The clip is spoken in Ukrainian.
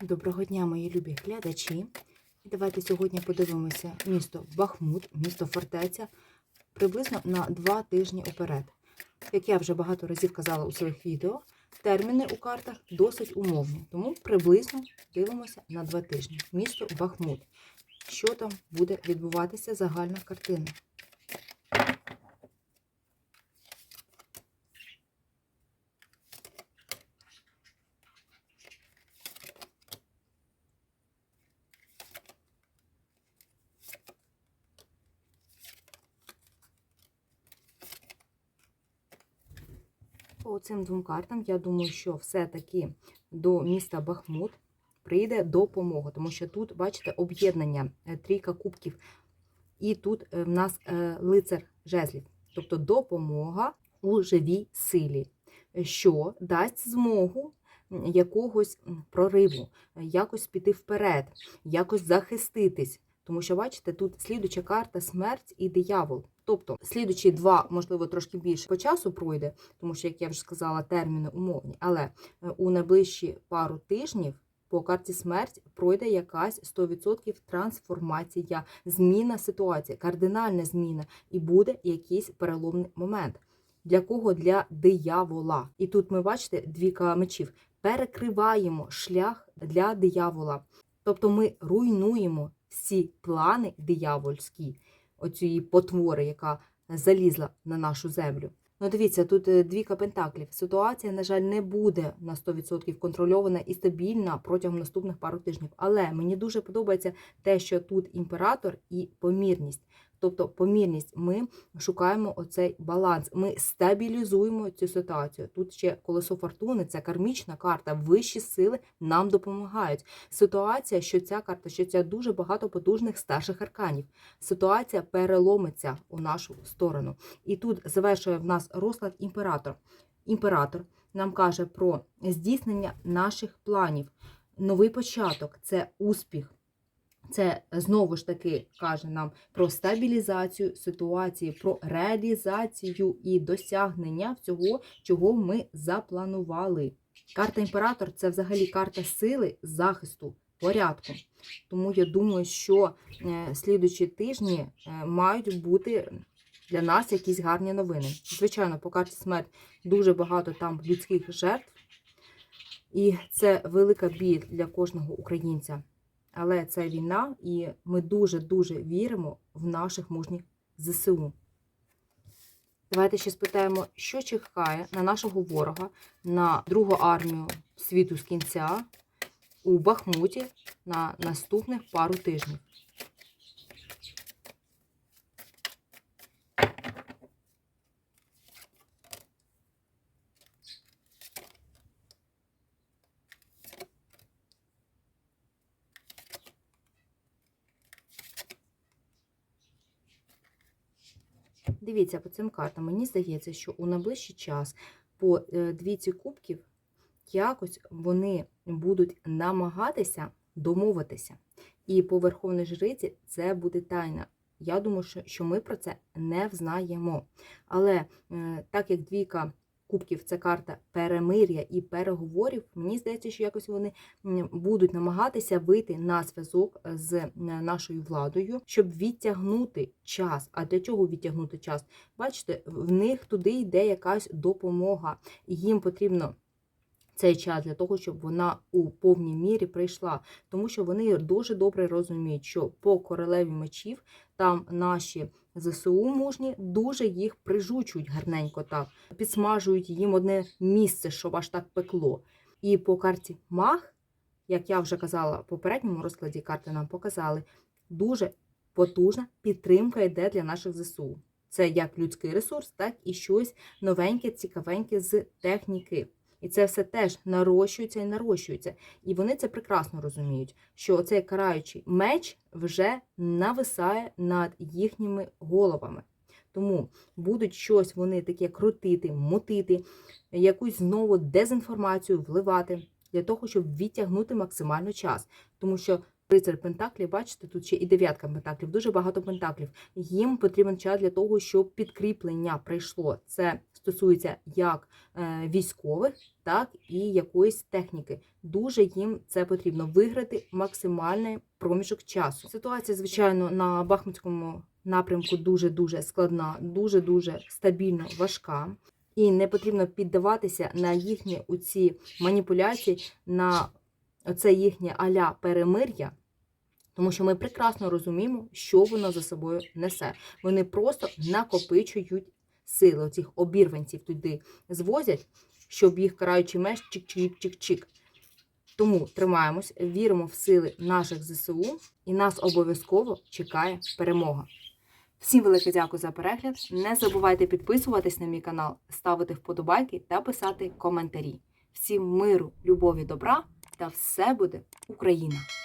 Доброго дня, мої любі глядачі. Давайте сьогодні подивимося місто Бахмут, місто Фортеця, приблизно на два тижні уперед. Як я вже багато разів казала у своїх відео, терміни у картах досить умовні, тому приблизно дивимося на два тижні. Місто Бахмут. Що там буде відбуватися загальна картина? По цим двом картам, я думаю, що все-таки до міста Бахмут прийде допомога, тому що тут, бачите, об'єднання е, трійка кубків, і тут е, в нас е, лицар жезлів, тобто допомога у живій силі, що дасть змогу якогось прориву, якось піти вперед, якось захиститись. Тому що, бачите, тут слідуча карта смерть і диявол. Тобто, слідучі два, можливо, трошки більше по часу пройде, тому що, як я вже сказала, терміни умовні. Але е, у найближчі пару тижнів по карті смерть пройде якась 100% трансформація, зміна ситуації, кардинальна зміна, і буде якийсь переломний момент. Для кого? Для диявола. І тут ми бачите двіка мечів. Перекриваємо шлях для диявола. Тобто ми руйнуємо всі плани диявольські, оцієї потвори, яка залізла на нашу землю. Ну, дивіться, тут дві капентаклів. пентаклів. Ситуація, на жаль, не буде на 100% контрольована і стабільна протягом наступних пару тижнів. Але мені дуже подобається те, що тут імператор і помірність. Тобто, помірність, ми шукаємо оцей баланс, ми стабілізуємо цю ситуацію. Тут ще колесо фортуни, це кармічна карта, вищі сили нам допомагають. Ситуація, що ця карта, що ця дуже багато потужних старших арканів. Ситуація переломиться у нашу сторону. І тут завершує в нас розклад імператор. Імператор нам каже про здійснення наших планів. Новий початок це успіх. Це знову ж таки каже нам про стабілізацію ситуації, про реалізацію і досягнення всього, чого ми запланували. Карта імператор це взагалі карта сили, захисту, порядку. Тому я думаю, що е, слідучі тижні е, мають бути для нас якісь гарні новини. Звичайно, по карті смерть дуже багато там людських жертв, і це велика біль для кожного українця. Але це війна, і ми дуже-дуже віримо в наших мужніх ЗСУ. Давайте ще спитаємо, що чекає на нашого ворога, на другу армію світу з кінця у Бахмуті на наступних пару тижнів. Дивіться, по цим картам, мені здається, що у найближчий час по дві двійці кубків якось вони будуть намагатися домовитися. І по Верховній Жриці це буде тайна. Я думаю, що, що ми про це не взнаємо. Але е, так як двійка кубків це карта перемир'я і переговорів, мені здається, що якось вони будуть намагатися вийти на зв'язок з е, нашою владою, щоб відтягнути час. А для чого відтягнути час? Бачите, в них туди йде якась допомога, їм потрібно. Цей час для того, щоб вона у повній мірі прийшла, тому що вони дуже добре розуміють, що по королеві мечів там наші ЗСУ мужні дуже їх прижучують гарненько так, підсмажують їм одне місце, щоб аж так пекло. І по карті маг, як я вже казала, в попередньому розкладі карти нам показали, дуже потужна підтримка йде для наших ЗСУ. Це як людський ресурс, так і щось новеньке, цікавеньке з техніки. І це все теж нарощується і нарощується. І вони це прекрасно розуміють, що цей караючий меч вже нависає над їхніми головами. Тому будуть щось вони таке крутити, мутити, якусь знову дезінформацію вливати для того, щоб відтягнути максимально час. Тому що рицар Пентаклів, бачите, тут ще і дев'ятка Пентаклів, дуже багато Пентаклів. Їм потрібен час для того, щоб підкріплення прийшло. Це стосується як е, військових, так і якоїсь техніки. Дуже їм це потрібно виграти максимальний проміжок часу. Ситуація, звичайно, на Бахмутському напрямку дуже дуже складна, дуже дуже стабільно важка. І не потрібно піддаватися на їхні оці маніпуляції, на це їхнє аля перемир'я, тому що ми прекрасно розуміємо, що воно за собою несе. Вони просто накопичують сили оцих обірванців туди звозять, щоб їх караючий меч чик-чик-чик-чик. Тому тримаємось, віримо в сили наших ЗСУ, і нас обов'язково чекає перемога. Всім велике дякую за перегляд. Не забувайте підписуватись на мій канал, ставити вподобайки та писати коментарі. Всім миру, любові, добра та все буде Україна!